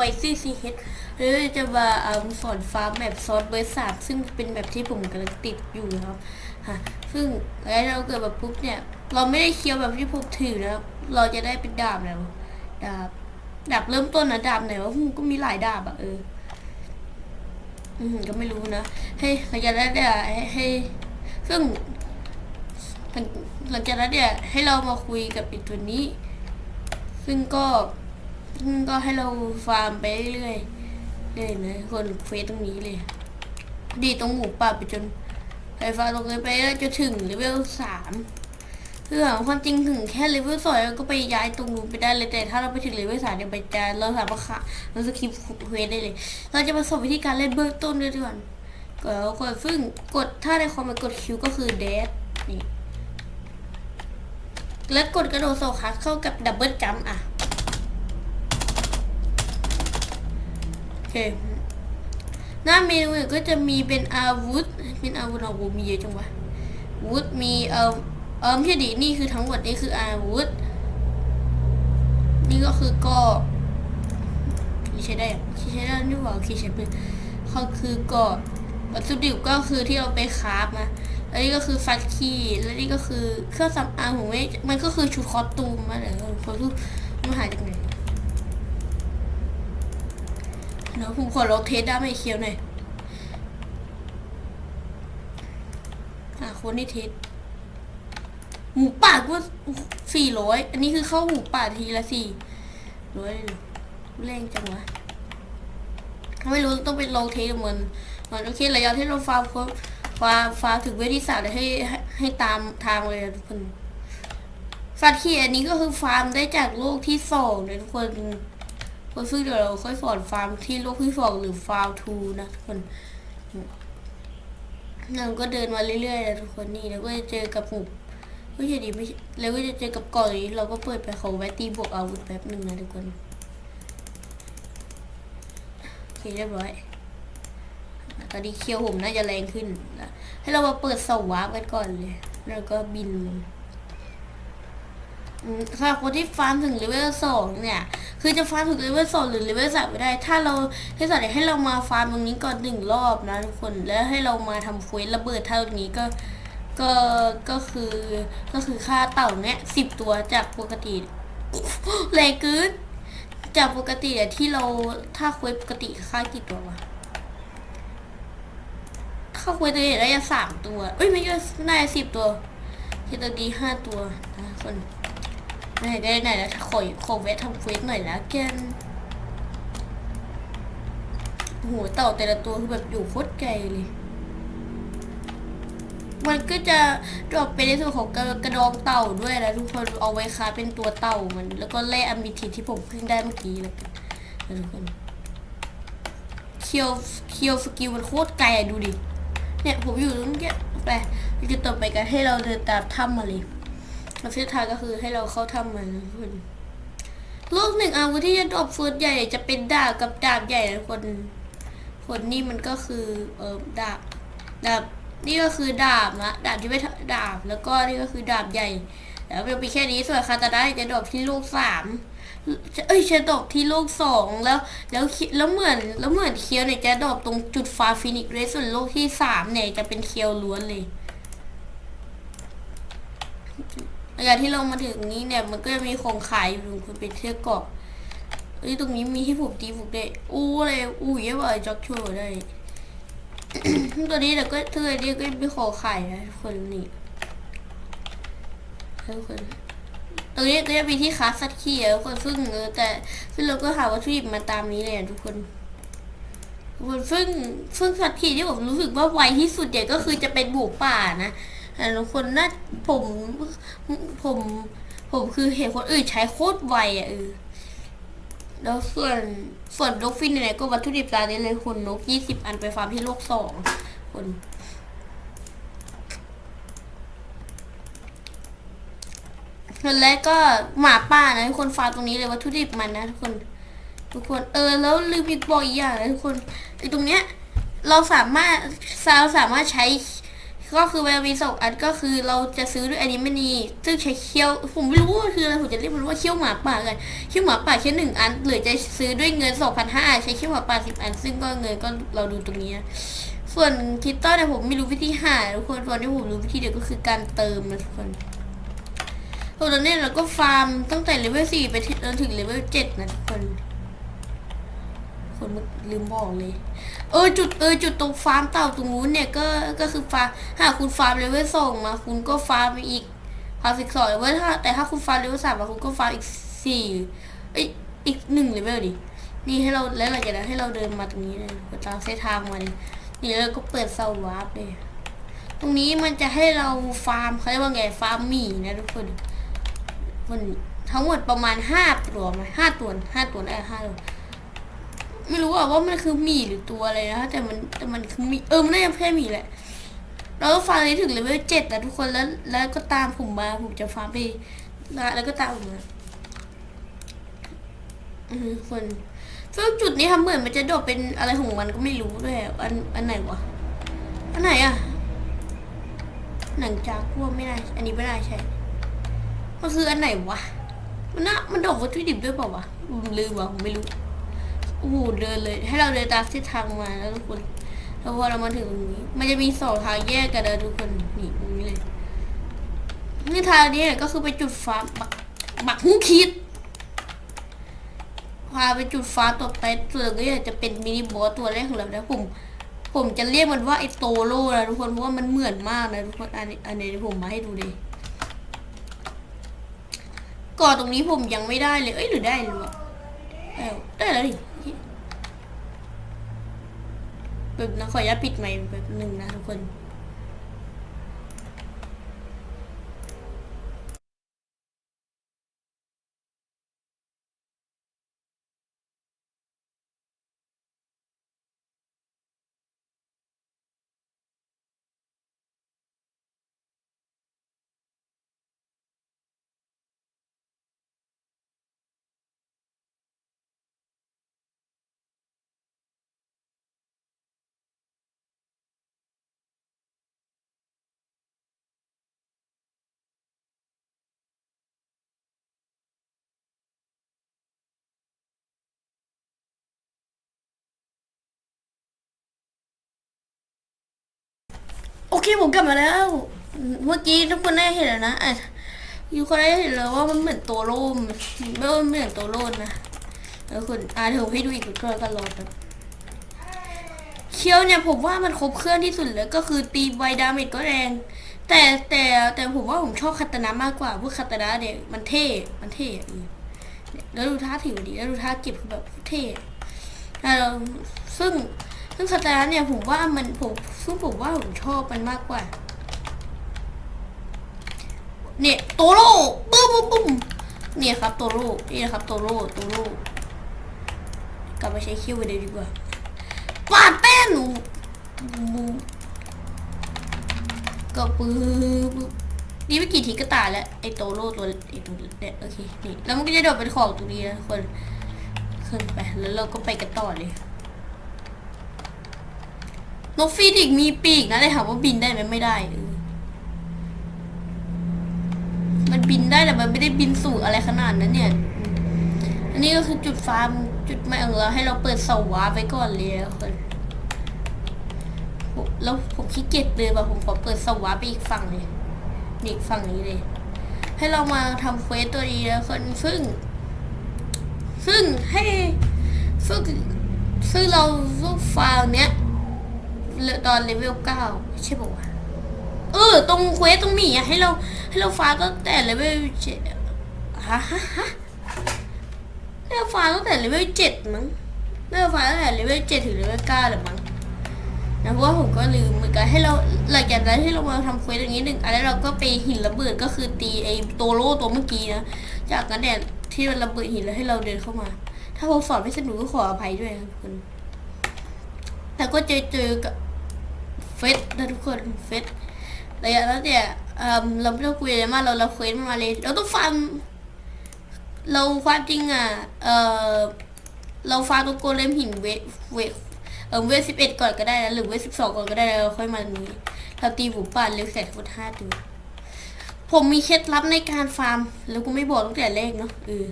ไฟซี่ซีเฮดแล้วจะมาสอนฟาร์มแบบซอสเบอร์สามซึ่งเป็นแบบที่ผมกำลังติดอยู่ครับฮะซึ่งแล้วเราเกิดแบบปุ๊บเนี่ย เราไม่ได้เคี้ยวแบบที่ผมถือนะเราจะได้เป็นดาบแล้วดาบดาบเริ่มต้นนะดาบไหนวะอืมก็มีหลายดาบอะเออ อืมก็ไม่รู้นะให้หลังจากนั้นเนี่ยให้ให้ซึ่งหลังหลังจากนั้นเนี่ยให้เรามาคุยกับอีกตัวนี้ ซึ่งก็ ซึ่งก็ให้เราฟาร์มไปเรื่อยๆเลยนะคนเฟซตรงนี้เลย ดีตรงหมูป่าไปจนไปฟาตรงนี้ไปแล้วจะถึงเลเวลสามเพื่อความจริงถึงแค่เลเวลสองเราก็ไปย้ายตรงนู้นไปได้เลยแต่ถ้าเราไปถึงเลเวลสามเนี่ยไปจะเราสามารถขาเราสกิปเควสได้เลย เราจะมาสอนวิธีการเล่นเบื้องต้นด้วยก่อนก็กดซึ่งกดถ้าในคอมมันกดคิวก็คือเดสนี่แล้วกดกระโดดสองครั้งเข้ากับดับเบิลจัมป์อะ โอ เคหน้าเมนูเนี่ยก็จะมีเป็นอาวุธ เป็นอาวุธของผมมีเยอะจังวะอาวุธมีเอ่อเอ่อไม่ใช่ดินี่คือทั้งหมดนี่คืออาวุธ นี่ก็คือก็คีย์ใช้ได้คีใช้ได้นี่หว่าคีย์ใช้ป็นเขาคือก็วัตถุดิบก็คือที่เราไปคราฟมาแล้วนี่ก็คือฟัดคีย์แล้วนี่ก็คือเครื่องสำอางผมไม่มันก็คือชุดคอสตูมมาเลยคอสตูมมันหายจากไหน เดี๋ยวผมขอลองเทสด้าไม่เคี้ยวหน่อยหาคนที่เทสหมูป่าก็สี่ร้อยอันนี้คือเข้าหมูป่าทีละสี่ร้อยเลยเรอแรงจังวะไม่รู้ต้องไปลองเทสเหมือนเหมือนโอเคระยะที่เราฟาร์มครบฟาร์มฟาร์มถึงเวทีสามให้ให้ให้ตามทางเลยทุกคนฟาร์ที่อันนี้ก็คือฟาร์มได้จากโลกที่สองเลยทุกคน คนซึ่งเดี๋ยวเราค่อยสอนฟาร์มที่โลกที่สองหรือฟาร์มทูนะทุกคนเราก็เดินมาเรื่อยๆนะทุกคนนี่แล้วก็จะเจอกับหมู่ไม่ใช่ดิไม่ใช่แล้วก็จะเจอกับก่อนนี้ เราก็เปิดไปเขาแวะตีบวกอาวุธแป๊บหนึ่งนะทุกคนโอเคเรียบร้อยตอนนี้เคียวผมน่าจะแรงขึ้นนะให้เรามาเปิดสวาร์ปกันก่อนเลย แล้วก็บินถ้าคนที่ฟาร์มถึงเลเวลสองเนี่ย คือจะฟาร์มถึงเลเวลสองหรือเลเวลสามไม่ได้ ถ้าเราให้สัตว์ให้เรามาฟาร์มตรงนี้ก่อนหนึ่งรอบนะทุกคนแล้วให้เรามาทำเควสระเบิดเท่านี้ก็ก็ก็คือก็คือค่าเต่าเนี้ยสิบตัวจากปกติแรงเกินจากปกติอะที่เราถ้าเควสปกติค่ากี่ตัววะถ้าเควสตัวนี้ได้สามตัวเอ้ยไม่ใช่น่าจะสิบตัวที่ตัวดีห้าตัวนะคน ไหนได้ไหนแล้วขอขอแวะทำเควสหน่อยแล้วกันโอ้โหเต่าแต่ละตัวคือแบบอยู่โคตรไกลเลย มันก็จะดรอปไปในส่วนของกระกระดองเต่าด้วยนะทุกคนเอาไว้ค้าเป็นตัวเต่ามัน แล้วก็แร่อมิทิที่ผมเพิ่งได้เมื่อกี้แล้วกันทุกคนเคียวเคียวสกิลมันโคตรไกลอะดูดิ เนี่ยผมอยู่ตรงเนี้ยไปจะต่อไปกันให้เราเดินตามถ้ำมาเลย แล้วเส้นทางก็คือให้เราเข้าถ้ำมานะคนลูกหนึ่งอาวุธที่จะดรอปส่วนใหญ่จะเป็นดาบกับดาบใหญ่นะคน คนนี่มันก็คือเออดาบดาบนี่ก็คือดาบนะดาบที่ไม่ดาบแล้วก็นี่ก็คือดาบใหญ่ แล้วมันแค่นี้ส่วนคาตาได้จะดรอปที่ลูกสามเอ้ยจะดรอปที่ลูกสองแล้วแล้วแล้วเหมือนแล้วเหมือนเคียวเนี่ยจะดรอปตรงจุดฟ้าฟินิกซ์ด้วยส่วนลูกที่สามเนี่ยจะเป็นเคียวล้วนเลย ระยะที่เรามาถึงนี้เนี่ย มันก็จะมีของขายอยู่คุณเป็นเทือกเกาะเอ้ตรงนี้มีให้ผมตีผมได้อู้อะไรอู้เยอะกว่าจ็อกโชว์ได้ตัวนี้แต่ก็ตัวนี้ก็ไม่ขอไข่นะทุกคนนี่ทุกคนตรงนี้ก็จะมีที่คาสัตว์ขี้ทุกคนซึ่งเออแต่ซึ่งเราก็หาวัตถุดิบมาตามนี้เลยอะทุกคนทุกคนซึ่งซึ่งสัตว์ขี้ที่ผมรู้สึกว่าไวที่สุดเนี่ยก็คือจะเป็นบุกป่านะ แต่ทุกคนน่าผมผม ผมคือเห็นคนอื่นใช้โคตรไวอะเออแล้วส่วนส่วนนกฟินเนี่ยก็วัตถุดิบจานนี้เลยคุณนกยี่สิบอันไปฟาร์มที่โลกสองคนคนและก็หมาป่านะทุกคนฟาร์มตรงนี้เลยวัตถุดิบมันนะทุกคน ทุกคนเออ แล้วลืมอีกบอกอีกอย่างนะทุกคนไอตรงเนี้ย เราสามารถเราสามารถใช้ ก็คือมันมีสองอันก็คือเราจะซื้อด้วยอันนี้มันีซึ่งใช้เคี้ยวผมไม่รู้ว่าคืออะไรผมจะเรียกมันว่าเคี้ยวหมาป่ากันเคี้ยวหมาป่าแค่หนึ่งอันหรือจะซื้อด้วยเงินสองพันห้าใช้เคี้ยวหมาป่าสิบอัน ซึ่งก็เงินก็เราดูตรงนี้ ส่วนคิตเตอร์เนี่ยผมไม่รู้วิธีหาทุกคนตอนที่ผมรู้วิธีเดียวก็คือการเติมนะทุกคนตอนนี้เราก็ฟาร์มตั้งแต่เลเวลสี่ไปจนถึงเลเวลเจ็ดนะทุกคน คนลืมบอกเลย เออจุดเออจุดตรงฟาร์มเต่าตรงนู้นเนี่ยก็ก็คือฟาร์มถ้าคุณฟาร์มเลเวลสองมา คุณก็ฟาร์มไปอีกฟาร์มสิบสองเลเวลถ้าแต่ถ้าคุณฟาร์มเลเวลสามมาคุณก็ฟาร์มอีกสี่อีกหนึ่งเลเวลดินี่ให้เราแล้วหลังจากนั้นให้เราเดินมาตรงนี้เลยตามเส้นทางมาเลยนี่แล้วก็เปิดเซาวาร์ปเลยตรงนี้มันจะให้เราฟาร์มเขาเรียกว่าไงฟาร์มหมี่นะทุกคนมันทั้งหมดประมาณห้าตัวไหมห้าตัวห้าตัวได้ห้าตัว ไม่รู้อะว่ามันคือหมีหรือตัวอะไรนะแต่มันแต่มันคือหมีเออมันน่าจะแค่หมีแหละ เราก็ฟาร์มนี้ถึงเลเวลเจ็ดนะทุกคนแล้ว แล้วก็ตามผมมาผมจะฟาร์มไปนะแล้วก็ตามผมมาอือคนซึ่งจุดนี้ทำเหมือนมันจะโดดเป็นอะไรของมันก็ไม่รู้ด้วยอันอันไหนวะอันไหนอะหนังจากพวกไม่น่าอันนี้ไม่น่าใช่มันคืออันไหนวะมันน่ามันโดดวัตถุดิบด้วยเปล่าวะลืมว่ะผมไม่รู้ อ้โหเดินเลย ให้เราเดินตามเส้นทางมาแล้วทุกคนแล้วพอเรามาถึงตรงนี้ มันจะมีสองทางแยกกันนะทุกคนนี่ตรงนี้เลยนี่ทางนี้ก็คือไปจุดฟ้าบักบักหูคิดพาไปจุดฟ้าต่อไปส่วนก็อยากจะเป็นมินิบอสตัวแรกของเรานะผมผมจะเรียกมันว่าไอโตโร่นะทุกคนเพราะว่ามันเหมือนมากนะทุกคนอันนี้อันนี้ผมมาให้ดูเลยก่อนตรงนี้ผมยังไม่ได้เลย เอ้ยหรือได้หรือวะ เอ้าได้แล้วดิแบบนะขออนุญาตปิดไมค์แบบหนึ่งนะทุกคน โอเคผมกลับมาแล้ว เมื่อกี้ทุกคนได้เห็นแล้วนะอะยูคนได้เห็นแล้วว่ามันเหมือนตัวโล่มไม่ว่ามันเหมือนตัวโล่นนะแล้วคุณอาเดี๋ยวให้ดูอีกตัวกันรอครับเคียวเนี่ยผมว่ามันครบเครื่องที่สุดเลยก็คือตีไวดาเมจก็แรง แต่แต่แต่ผมว่าผมชอบคาตานะมากกว่าพวกคาตานะเนี่ยมันเท่ มันเท่อะแล้วดูท่าถือดีแล้วดูท่าเก็บคือแบบเท่แล้วซึ่ง ซึ่งคาตานะเนี่ยผมว่ามันผมซึ่งผมว่าผมชอบมันมากกว่า เนี่ยโตโร่ปุ้มปุ้มปุ้มเนี่ยครับโตโร่นี่นะครับโตโร่โตโร่กลับมาใช้คิวเดี๋ยวดีกว่าปาดแป้นก็ปื้บนี่ไม่กี่ทีก็ตายแล้วไอ้โตโร่ตัวไอ้ตัวเนี่ยโอเคนี่แล้วมันก็จะโดดเป็นของตรงนี้นะคนขึ้นไปแล้วเราก็ไปกันต่อเลย นกฟีนิกซ์มีปีกนะเลยถามว่าบินได้ไหมไม่ได้เออมันบินได้แต่มันไม่ได้บินสูงอะไรขนาดนั้นเนี่ย อันนี้ก็คือจุดฟาร์มจุดใหม่ของเราให้เราเปิดสวาร์ปไว้ก่อนเลยคนแล้วผมขี้เกียจเลยว่ะผมขอเปิดสวาไปอีกฝั่งเลยอีกฝั่งนี้เลย ให้เรามาทำเควสตัวนี้นะคนซึ่ง ซึ่งให้ซึ่งซึ่งเราซึ่งฟาร์มเนี้ย ตอนเลเวลเก้าใช่ป่าวะเออ ตรงเควสตรงหมีอะให้เรา ให้เราฟ้าตั้งแต่เลเวลเจ็ดฮะฮะฮะให้เราฟ้าตั้งแต่เลเวลเจ็ดมั้งให้เราฟ้าตั้งแต่เลเวลเจ็ดถึงเลเวลเก้าหรือมั้งนะเพราะว่าผมก็ลืมเหมือนกันให้เราหลังจากนั้นให้เรามาทำเควสอย่างนี้หนึ่งอันแล้วเราก็ไปหินระเบิดก็คือตีไอ้โตโร่ตัวเมื่อกี้นะจากนั้นเนี่ยที่มันระเบิดหินแล้วให้เราเดินเข้ามา ถ้าผมสอนไม่สนุกก็ขออภัยด้วยครับทุกคนแต่ก็เจอเจอกับ เฟสนะทุกคนเฟสระยะนั้นเนี่ยเอิ่มเราไม่ต้องคุยอะไรมากเราเราเควสมันมาเลยเราต้องฟังเราความจริงอะเออเราฟังตัวโกเลมหินเวเวเออเวสิบเอ็ดก่อนก็ได้นะหรือเวสิบสองก่อนก็ได้แล้วเราค่อยมานี้เราตีหมูป่าเร็วแสนฟุตห้าตัวผมมีเคล็ดลับในการฟาร์ม แล้วกูไม่บอกตั้งแต่แรกเนาะเออ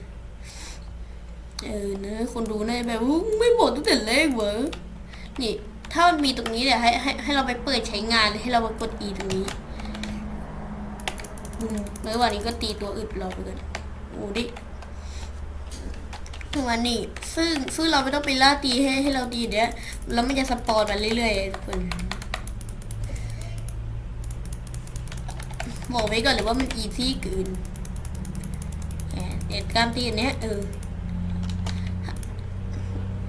เออเนอะคนดูเนี่ยแบบไม่บอกตั้งแต่แรกเว้อนี่ ถ้ามันมีตรงนี้เนี่ยวให้ให้ให้เราไปเปิดใช้งานเลยให้เรามากด E ตรงนี้บุ้มแล้ววันนี้ก็ตีตัวอึดเราไปกันโอ้ดิถึงวันนี้ ซึ่งซึ่งเราไม่ต้องไปล่าตีให้ให้เราตีเนี้ยแล้วมันจะสปอนมาเรื่อยๆทุกคนบอกไว้ก่อนเลยว่ามันอีซี่เกินแหมเอ็ดการตีอันเนี้ยเออ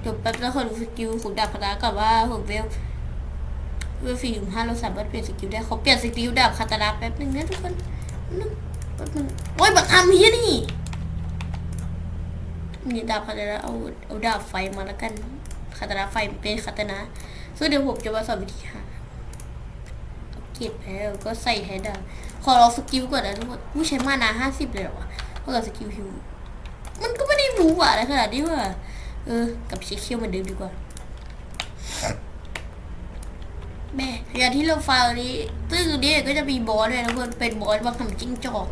จบแป๊บแล้วขอดูสกิลของดาบคาถาก่อนว่าผมเวลเวลสี่ถึงห้าเราสามารถเปลี่ยนสกิลได้เขอเปลี่ยนสกิลดาบคาถาแป๊บนึงนะทุกคนนึงแป๊บนึงโอ้ยบักอัมเฮียนี่นี่ดาบคาถาเอาเอาดาบไฟมาแล้วกันคาถาไฟเป็นคาถาซึ่งเดี๋ยวผมจะมาสอนวิธีหาเอาเก็บแล้วก็ใส่แทนดาบขอลองสกิลก่อนนะทุกคนผู้ใช้มานาห้าสิบเลยเหรอวะเท่ากับสกิลฮิวมันก็ไม่ได้หมูหวานอะไรขนาดนี้ว่ะ เออ กับเช็คเคียวเหมือนเดิมดีกว่า แม่อย่างที่เราฟังนี้ซึ่งตรงนี้ก็จะมีบอสด้วยนะเพื่อนเป็นบอสว่าทำจิ้งจอก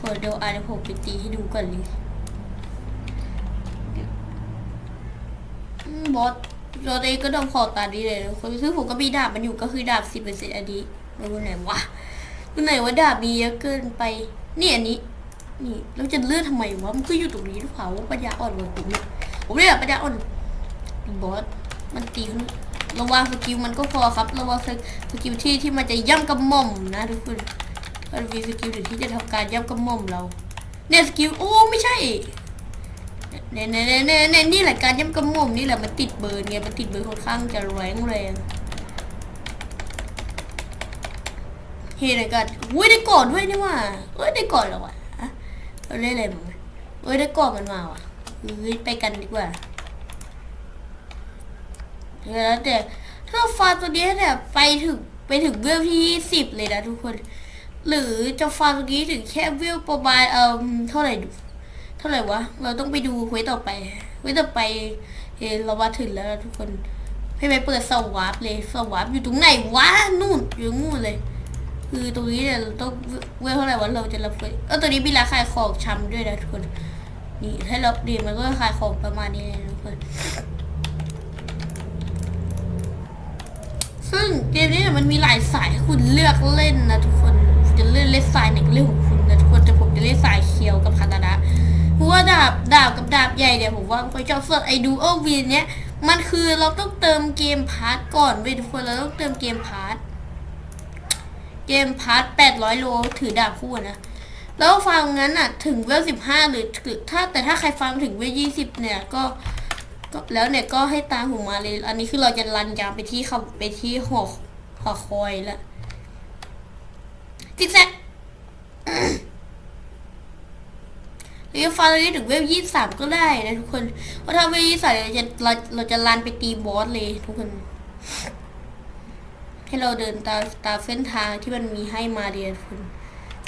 เปิดเดี๋ยวอ่านผมไปตีให้ดูก่อนเลยบอสเราเองก็ต้องขอตาดีเลยนะคนซึ่งผมก็มีดาบมันอยู่ก็คือดาบสิบเปอร์เซ็นต์อันนี้ไม่รู้ไหนวะรู้ไหนว่าดาบมีเยอะเกินไป นี่อันนี้ นี่เราจะเลื่อนทำไมวะ มันก็อยู่ตรงนี้หรือเปล่าวะปัญญาอ่อนกว่าผมเนี่ย ผมเรียกปัญญาอ่อนบอสมันตีขึ้นระวังสกิลมันก็พอครับ ระวังสกิลที่ที่มันจะย่ำกระหม่อมนะทุกคนมันมีสกิลที่จะทำการย่ำกระหม่อมเรา เนี่ยสกิลโอ้ไม่ใช่เนี่ยเนี่ยเนี่ยเนี่ยเนี่ยนี่แหละการย่ำกระหม่อมนี่แหละมันติดเบิร์นไงมันติดเบิร์นค่อนข้างจะแรงแรงเฮ้ยอะไรกันอุ้ยได้ก่อนด้วยนี่ว่าเอ้ยได้ก่อนแล้ววะอะเราเล่นอะไรมั้งเอ้ยได้ก่อนมันมาว่ะ ไปกันดีกว่าแล้วแต่ถ้าเราฟาร์มตัวนี้เนี่ยไปถึงไปถึงเวลที่สิบเลยนะทุกคน หรือจะฟาร์มตัวนี้ถึงแค่เวลประมาณเอ่อเท่าไหร่ดูเท่าไหร่วะ เราต้องไปดูไว้ต่อไปไว้ต่อไปเฮ้เรามาถึงแล้วนะทุกคนให้ไปเปิดสวาร์ปเลยสวาร์ปอยู่ตรงไหนวะนู่นอยู่นู่นเลย คือตรงนี้เนี่ยเราต้องเวลเท่าไหร่วะเราจะรับเลเออตัวนี้มีราคาของชำด้วยนะทุกคน นี่ให้เราดีมันก็ขายของประมาณนี้เลยทุกคน ซึ่งเกมนี้มันมีหลายสายให้คุณเลือกเล่นนะทุกคนจะเล่นเล่นสายไหนก็เรื่องของคุณนะทุกคนแต่ผมจะเล่นสายเคียวกับคาตานะเพราะว่าดาบดาบกับดาบใหญ่เนี่ยผมว่าไม่ชอบส่วนไอดูโอวีเนี้ยมันคือเราต้องเติมเกมพาร์ทก่อนเว้ยทุกคนเราต้องเติมเกมพาร์ทเกมพาร์ทแปดร้อยโลถือดาบคู่นะ แล้วฟังงั้นอะ ถึงเวลสิบห้าหรือถ้าแต่ถ้าใครฟังถึงเวลยี่สิบเนี่ยก็ก็แล้วเนี่ยก็ให้ตามผมมาเลย อันนี้คือเราจะรันยาวไปที่เขาไปที่หอหอคอยล้วจิ๊กแซกหรือฟังเลยถึงเวลยี่สามก็ได้นะทุกคนเพราะถ้าเวลยี่สามเราจะเราเราจะรันไปตีบอสเลยทุกคน ให้เราเดินตามตามเส้นทางที่มันมีให้มาเดียทุกคน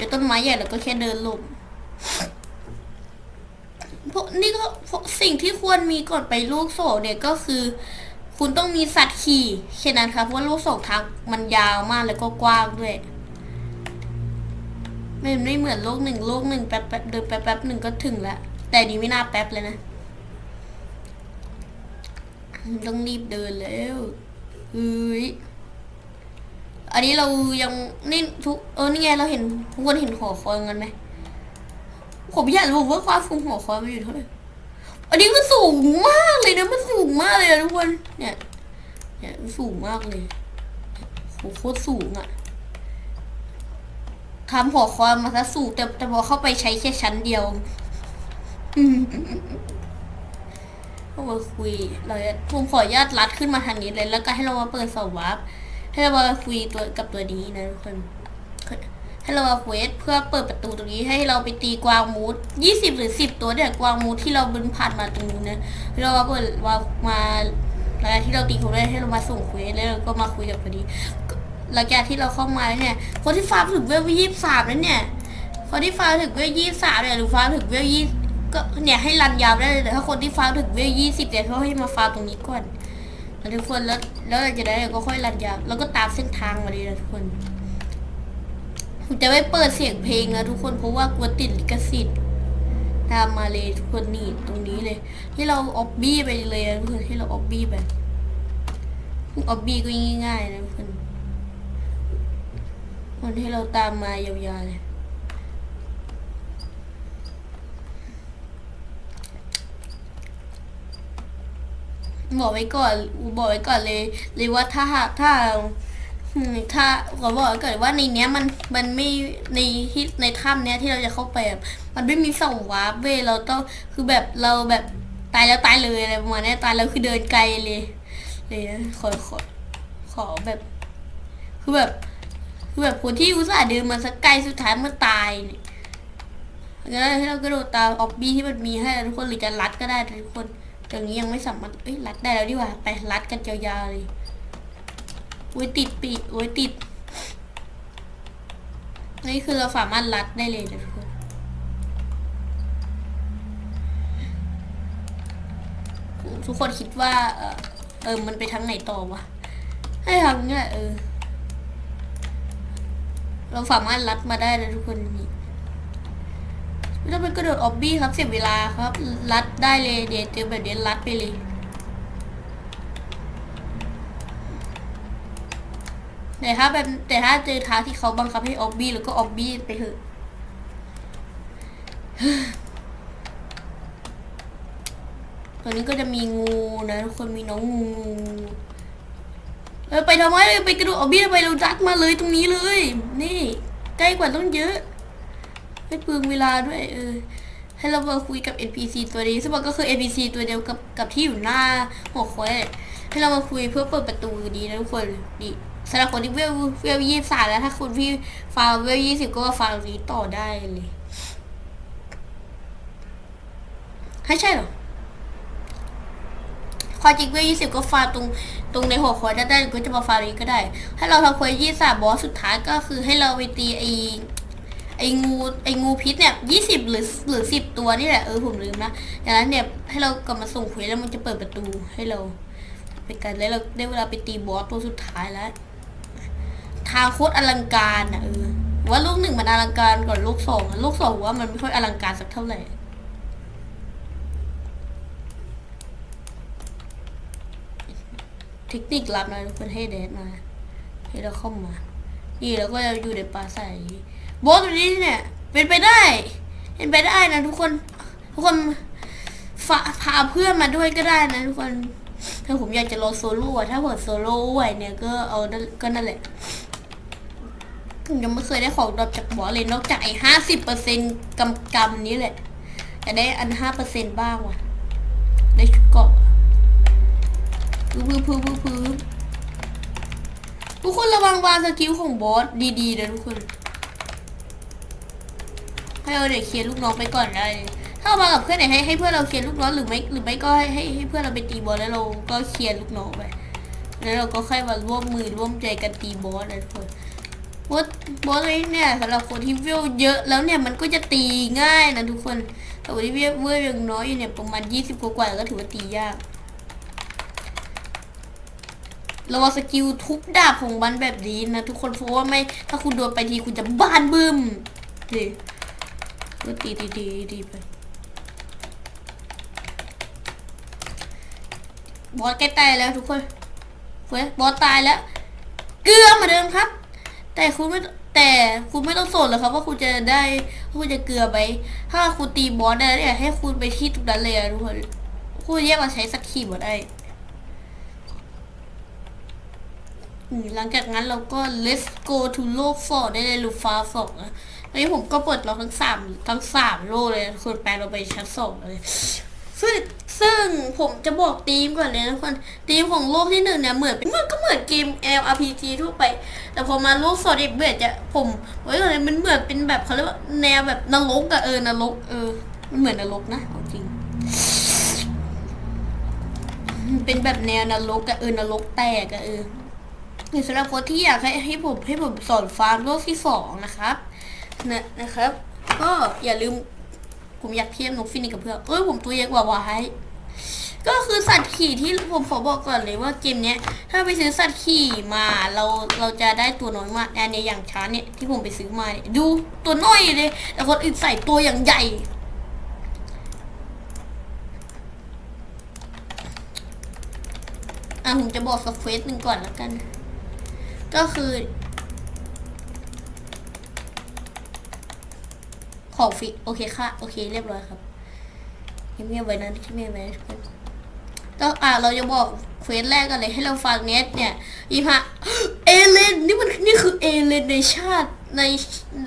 เจอต้นไม้ใหญ่แล้วก็แค่เดินหลบพวกนี่ก็สิ่งที่ควรมีก่อนไปลูกโซ่เนี่ยก็คือ คุณต้องมีสัตว์ขี่แค่นั้นครับเพราะว่าลูกโซ่ทักมันยาวมากแล้วก็กว้างด้วยไม่ไม่เหมือนโลกหนึ่งโลกหนึ่งแป๊บแป๊บเดินแป๊บแป๊บหนึ่งก็ถึงแล้วแต่นี้ไม่น่าแป๊บเลยนะต้องรีบเดินแล้วเฮ้ย อันนี้เรายังนี่ทุกเออนี่ไงเราเห็นทุกคนเห็นหอคอยกันไหมผมอยากรู้ว่าความสูงหอคอยมันอยู่เท่าไหร่อันนี้มันสูงมากเลยนะมันสูงมากเลยนะทุกคนเนี่ยเนี่ยสูงมากเลยโคตรสูงอะทำหอคอยมาซะสูงแต่แต่พอเข้าไปใช้แค่ชั้นเดียวก็มาคุยเราผมขออนุญาตลัดขึ้นมาทางนี้เลย แล้วก็ให้เรามาเปิดสวับ ให้เรามาคุยตัวกับตัวนี้นะทุกคนให้เรามาเควสเพื่อเปิดประตูตรงนี้ให้เราไปตีกวางมูดยี่สิบหรือสิบตัวเนี่ยกวางมูดที่เราบินผ่านมาตรงนู้นนะให้เรามาเปิดว่ามาหลังจากที่เราตีเขาได้ให้เรามาส่งเควสแล้วเราก็มาคุยกับตัวนี้หลังจากที่เราเข้ามาเนี่ย คนที่ฟาร์มถึงเวลยี่สิบสามแล้วเนี่ย คนที่ฟาร์มถึงเวลยี่สิบสามเนี่ยหรือฟาร์มถึงเวลยี่ก็เนี่ยให้รันยาวได้เลยแต่ถ้าคนที่ฟาร์มถึงเวลยี่สิบเนี่ยเขาให้มาฟาร์มตรงนี้ก่อน ทุกคนแล้วแล้วหลังจากนั้นเราก็ค่อยรันยาวแล้วก็ตามเส้นทางมาเลยนะทุกคนผมจะไม่เปิดเสียงเพลงนะทุกคนเพราะว่ากลัวติดลิขสิทธิ์ตามมาเลยทุกคนนี่ตรงนี้เลย ที่เราออบบี้ไปเลยนะทุกคนที่เราออบบี้ไปออบบี้ก็ง่ายๆนะทุกคนคนที่เราตามมายาวๆเลย บอกไว้ก่อนบอกไว้ก่อนเลยเลยว่าถ้าถ้าถ้าขอบอกไว้ก่อนว่าในเนี้ยมันมันไม่ในที่ในถ้ำเนี้ยที่เราจะเข้าไปแบบมันไม่มีส่องวาร์ปเว้ยเราต้องคือแบบเราแบบตายแล้วตายเลยอะไรประมาณเนี้ยตายแล้วคือเดินไกลเลยเลยนะขอขอขอแบบ คือแบบคือแบบคนที่อุตส่าห์เดินมาสักไกลสุดท้ายมันตายเนี่ยงั้ให้เรากระโดดตามออบบี้ที่มันมีให้ทุกคนหรือจะรัดก็ได้ทุกคน ตรงนี้ยังไม่สามารถเอ้ยรัดได้แล้วดีกว่า ไปรัดกันยาวๆเลยโอ้ยติดปีโอ้ยติด นี่คือเราสามารถรัดได้เลยนะทุกคนทุกคนคิดว่า เออเออมันไปทางไหนต่อวะ ให้ทางเนี้ยเออ เราสามารถรัดมาได้นะทุกคนนี ไม่ต้องไปกระโดดออบบี้ครับเสียเวลาครับ รัดได้เลยเดี๋ยวเจอแบบเดี๋ยวรัดไปเลยแต่ถ้าแบบแต่ถ้าเจอทางที่เขาบังคับให้ออบบี้แล้วก็ออบบี้ไปเถอะตอนนี้ก็จะมีงูนะทุกคนมีน้องงูเออไปทำไมไปกระโดดออบบี้ไปเราดักมาเลยตรงนี้เลย นี่ ใกล้กว่าต้องเยอะ ไม่เปลืองเวลาด้วยเออให้เรามาคุยกับ NPC ตัวนี้ซึ่งมันก็คือ NPC ตัวเดียวกับกับที่อยู่หน้าหัวควายให้เรามาคุยเพื่อเปิดประตูดีนะทุกคนดีสำหรับคนที่เวลเวลยี่สามแล้วถ้าคุณพี่ฟาร์เวลยี่สิบก็ฟาร์นี้ต่อได้เลยให้ใช่เหรอความจริงเวลยี่สิบก็ฟาร์ตรงตรงในหัวควายได้ได้หรือก็จะมาฟาร์นี้ก็ได้ให้เราทำควายยี่สามบอสสุดท้ายก็คือให้เราไปตีไอ ไอ้งูไอ้งูพิษเนี่ยยี่สิบหรือหรือสิบตัวนี่แหละเออผมลืมนะดังนั้นเนี่ยให้เรากลับมาส่งเควสแล้วมันจะเปิดประตูให้เรา ไปกันแล้วเราได้เวลาไปตีบอสตัวสุดท้ายแล้ว ทางโคตรอลังการอะเออว่าลูกหนึ่งมันอลังการก่อนลูกสองลูกสองว่ามันไม่ค่อยอลังการสักเท่าไหร่เทคนิคลับนะทุกคนให้เดทมาให้เราเข้ามานี่เราก็จะอยู่ในป่าใส บอสตัวนี้เนี่ย เป็นไปได้ เป็นไปได้นะทุกคน ทุกคนฝาพาเพื่อนมาด้วยก็ได้นะทุกคนถ้าผมอยากจะรอโซโล่ถ้าเปิดโซโล่ไหวเนี่ยก็เอาก็นั่นแหละผมยังไม่เคยได้ของดรอปจากบอสเลยนอกจากไอ้ห้าสิบเปอร์เซ็นต์กำกำนี้แหละแต่ได้อันห้าเปอร์เซ็นต์บ้างว่ะ ได้ชุดเกาะพื้นพื้นพื้นพื้นทุกคนระวังวางสกิลของบอสดีๆนะทุกคน ให้เราเดี๋ยวเคลียร์ลูกน้องไปก่อนได้ถ้าเอามากับเพื่อนเนี่ยให้ให้เพื่อนเราเคลียร์ลูกน้องหรือไม่หรือไม่ก็ให้ให้ให้เพื่อนเราไปตีบอสแล้วเราก็เคลียร์ลูกน้องไปแล้วเราก็ค่อยมาร่วมมือร่วมใจกันตีบอสนะทุกคนบอสบอสเลยเนี่ยสำหรับคนที่เวลเยอะแล้วเนี่ยมันก็จะตีง่ายนะทุกคนแต่คนที่เวลเวลยังน้อยอยู่เนี่ยประมาณยี่สิบกว่าๆก็ถือว่าตียากระวังสกิลทุบดาบของมันแบบนี้นะทุกคนเพราะว่าไม่ถ้าคุณโดนไปทีคุณจะบ้านบึ้มนี่ ก็ตีตีตีตีไปบอสใกล้ตายแล้วทุกคนเฮ้ยบอสตายแล้ว เกลือเหมาเดิมครับ แต่คุณไม่แต่คุณไม่ต้องสนหรอกครับว่าคุณจะได้คุณจะเกลือไป ถ้าคุณตีบอสได้เนี่ยให้คุณไปที่ตรงนั้นเลยทุกคนคุณแยกมาใช้สักขีดหมดได้หลังจากนั้นเราก็ let's go to โลกฟอร์ได้เลยลูฟ้าสองนะ อันนี้ผมก็ปลดล็อกทั้งสามทั้งสามโลเลยนะคนแปลเราไปชั้นสองเลยซึ่งซึ่งผมจะบอกธีมก่อนเลยนะคนธีมของโลกที่หนึ่งเนี่ยเหมือนมันก็เหมือนเกม LRPG ทั่วไป แต่พอมาโลกสอดิบเบื่อจะผมไว้ก่อนเลยมันเหมือนเป็นแบบเขาเรียกว่าแนวแบบนรกอะเออนรกเออมันเหมือนนรกนะเอาจริง เป็นแบบแนวนรกอะเออนรกแตกอะเออสำหรับคนที่อยากให้ให้ผมให้ผมสอนฟาร์มโลกที่สองนะครับ นะนะครับ ก็อย่าลืมผมอยากเทียบนกฟินิกกับเพื่อนเอ้ยผมตัวใหญ่กว่าวายก็คือสัตว์ขี่ที่ผมขอบอกก่อนเลยว่าเกมเนี้ย ถ้าไปซื้อสัตว์ขี่มาเราเราจะได้ตัวน้อยมากอันเนี้ยอย่างช้าเนี่ยที่ผมไปซื้อมาเนี่ยดูตัวน้อยเลย แต่คนอื่นใส่ตัวอย่างใหญ่อะผมจะบอกสักเควสหนึ่งก่อนแล้วกัน ก็คือ ของฟรีโอเคค่ะโอเคเรียบร้อยครับเงียบๆไว้นะเงียบๆไว้นะทุกคนก็อ่าเราจะบอกเควสแรกกันเลยให้เราฟังเน็ตเนี่ยอีพะเอเลนนี่มันนี่คือเอเลนในชาติใน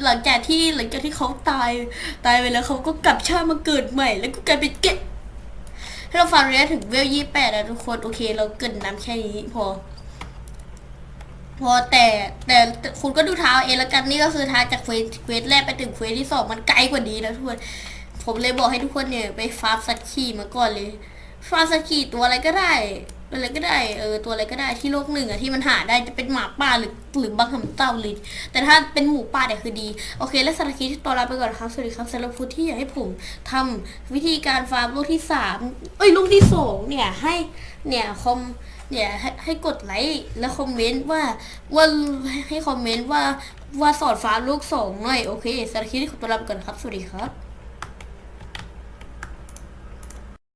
หลังจากที่หลังจากที่เขาตายตายไปแล้วเขาก็กลับชาติมาเกิดใหม่ แล้วก็กลายเป็นเกะให้เราฟังเนี้ยถึงเวลยี่แปดนะทุกคนโอเค เราเกินน้ำแค่นี้พอ พอแต่แต่คุณก็ดูเท้าเองแล้วกันนี่ก็คือท้าจากเควสเควสแรกไปถึงเควสที่สองมันไกลกว่านี้นะทุกคนผมเลยบอกให้ทุกคนเนี่ยไปฟาร์มสัตว์ขี่มาก่อนเลยฟาร์มสัตว์ขี่ตัวอะไรก็ได้อะไรก็ได้เออตัวอะไรก็ได้ที่โลกหนึ่งอะที่มันหาได้จะเป็นหมาป่าหรือหรือบางคำเต่าลินแต่ถ้าเป็นหมูป่าเนี่ยคือดีโอเค แล้วสารคิดตัวลาไปก่อนครับสวัสดีครับสำหรับผู้ที่อยากให้ผมทำวิธีการฟาร์มลูกที่สามเอ้ยลูกที่สองเนี่ยให้เนี่ยคอม เนี่ยให้ให้กดไลค์และคอมเมนต์ว่าว่าให้คอมเมนต์ว่าว่าสอนฟ้าลูกสองหน่อยโอเคสารคิดที่ขอตัวลาไปก่อนครับ สวัสดีครับ